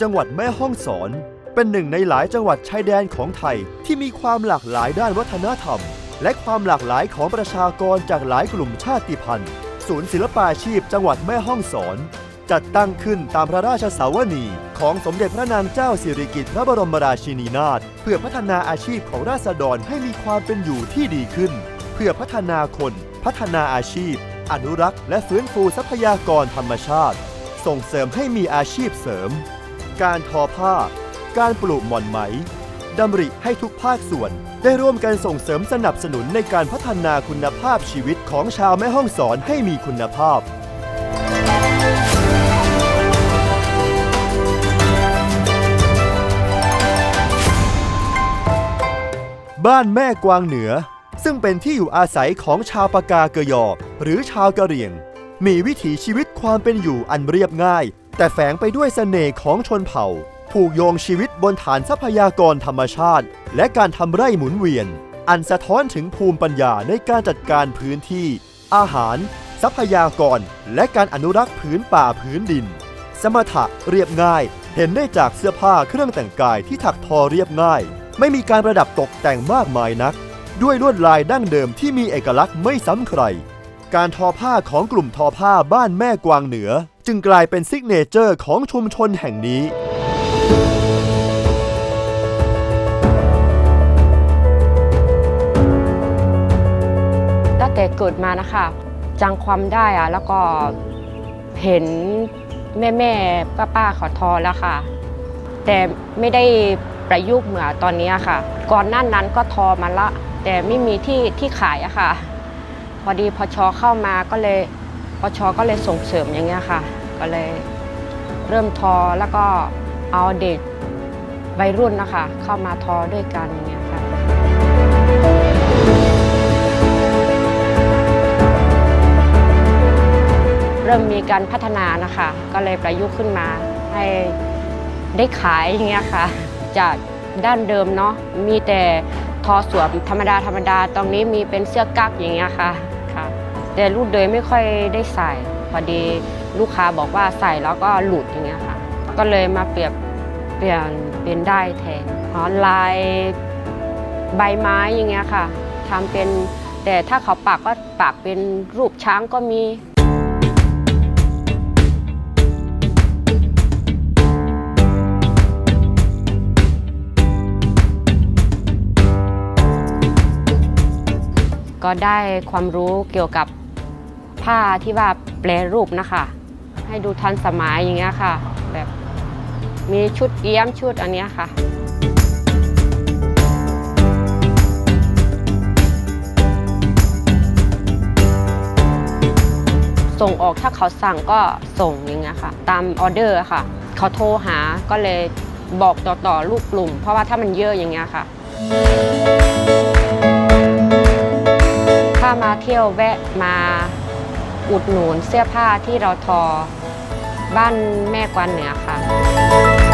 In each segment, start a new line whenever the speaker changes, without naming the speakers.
จังหวัดแม่ฮ่องสอน เป็นหนึ่งในหลายจังหวัดชายแดนของไทยที่มีความหลากหลายด้านวัฒนธรรม และความหลากหลายของประชากรจากหลายกลุ่มชาติพันธุ์ ศูนย์ศิลปาชีพจังหวัดแม่ฮ่องสอน จัดตั้งขึ้นตามพระราชสาวนีของสมเด็จพระนางเจ้าสิริกิติ์พระบรมราชินีนาถเพื่อพัฒนาอาชีพของราษฎรให้มีความเป็นอยู่ที่ดีขึ้น เพื่อพัฒนาคน พัฒนาอาชีพ อนุรักษ์ และฟื้นฟูทรัพยากรธรรมชาติ ส่งเสริมให้มีอาชีพเสริม การทอผ้า การปลูกหม่อนไหมดำริให้ทุกภาคส่วนได้ร่วมกันส่งเสริมสนับสนุนในการพัฒนาคุณภาพชีวิตของชาวแม่ฮ่องสอนให้มีคุณภาพ บ้านแม่กวางเหนือ ซึ่งเป็นที่อยู่อาศัยของชาวปากาเกยอ หรือชาวกะเหรี่ยง มีวิถีชีวิตความเป็นอยู่อันเรียบง่าย แต่แฝงไปด้วยเสน่ห์ของชนเผ่า ผูกโยงชีวิตบนฐานทรัพยากรธรรมชาติ และการทำไร่หมุนเวียน อันสะท้อนถึงภูมิปัญญาในการจัดการพื้นที่ อาหาร ทรัพยากร และการอนุรักษ์พื้นป่าพื้นดิน สมถะเรียบง่าย เห็นได้จากเสื้อผ้าเครื่องแต่งกายที่ถักทอเรียบง่าย ไม่มีการประดับตกแต่งมากมายนัก ด้วยลวดลายดั้งเดิมที่มีเอกลักษณ์ไม่ซ้ำใคร การทอผ้าของกลุ่มทอผ้าบ้านแม่กวางเหนือ จึงกลายเป็นซิกเนเจอร์ของชุมชนแห่งนี้
ตั้งแต่เกิดมานะคะจังความได้อะแล้วก็เห็นแม่แม่ป้าป้าๆขาทอแล้วค่ะ แต่ไม่ได้ประยุกต์เหมือนตอนนี้ค่ะ ก่อนหน้านั้นก็ทอมาละ แต่ไม่มีที่ที่ขายอะค่ะ พอดีพอชอเข้ามาก็เลย พอชอก็เลยส่งเสริมอย่างเงี้ยค่ะ ก็เลยเริ่มทอแล้วก็เอาเด็กวัยรุ่นนะคะ เข้ามาทอด้วยกันอย่างเงี้ยค่ะเริ่มมีการพัฒนานะคะ ก็เลยประยุกต์ขึ้นมาให้ได้ขายอย่างเงี้ยค่ะ จากด้านเดิมเนาะมีแต่ทอสวมธรรมดาธรรมดาตรงนี้มีเป็นเสื้อกั๊กอย่างเงี้ยค่ะ แต่รูดเดยไม่ค่อยได้ใส่ พอดีลูกค้าบอกว่าใส่แล้วก็หลุดอย่างเงี้ยค่ะ ก็เลยมาเปรียบเปลี่ยนเป็นได้แทนอ๋อลายใบไม้อย่างเงี้ยค่ะทำเป็นแต่ถ้าเขาปักก็ปักเป็นรูปช้างก็มีก็ได้ความรู้เกี่ยวกับ ผ้าที่ว่าแปลรูปนะคะ ให้ดูทันสมัยอย่างเงี้ยค่ะ แบบมีชุดเอี้ยมชุดอันเนี้ยค่ะส่งออกถ้าเขาสั่งก็ส่งอย่างเงี้ยค่ะ ตามออเดอร์ค่ะ เขาโทรหาก็เลยบอกต่อๆลูกกลุ่ม เพราะว่าถ้ามันเยอะอย่างเงี้ยค่ะ ถ้ามาเที่ยวแวะมา อุดหนุนเสื้อผ้าที่เราทอบ้านแม่กวนเหนือค่ะ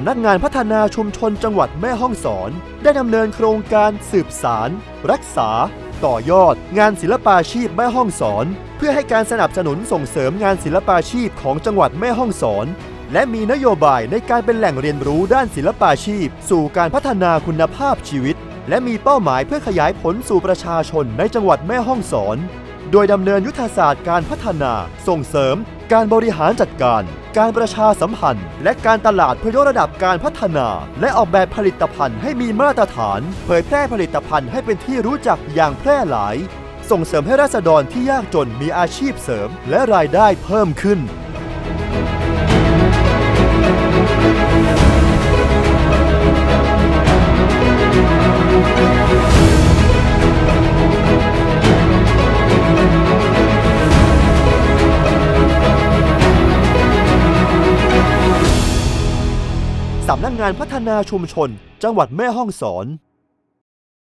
ำ
นักงานพัฒนาชุมชนจังหวัดแม่ฮ่องสอน ได้ดำเนินโครงการสืบสาร รักษา ต่อยอด งานศิลปาชีพแม่ฮ่องสอน เพื่อให้การสนับสนุนส่งเสริมงานศิลปาชีพของจังหวัดแม่ฮ่องสอน และมีนโยบายในการเป็นแหล่งเรียนรู้ด้านศิลปาชีพ สู่การพัฒนาคุณภาพชีวิต และมีเป้าหมายเพื่อขยายผลสู่ประชาชนในจังหวัดแม่ฮ่องสอน โดยดำเนินยุทธศาสตร์การพัฒนา ส่งเสริม การบริหารจัดการ การประชาสัมพันธ์ และการตลาดเพื่อยกระดับการพัฒนา และออกแบบผลิตภัณฑ์ให้มีมาตรฐาน เผยแพร่ผลิตภัณฑ์ให้เป็นที่รู้จักอย่างแพร่หลาย ส่งเสริมให้ราษฎรที่ยากจนมีอาชีพเสริม และรายได้เพิ่มขึ้นำนักงานพัฒนาชุมชน จังหวัดแม่ฮ่องสอน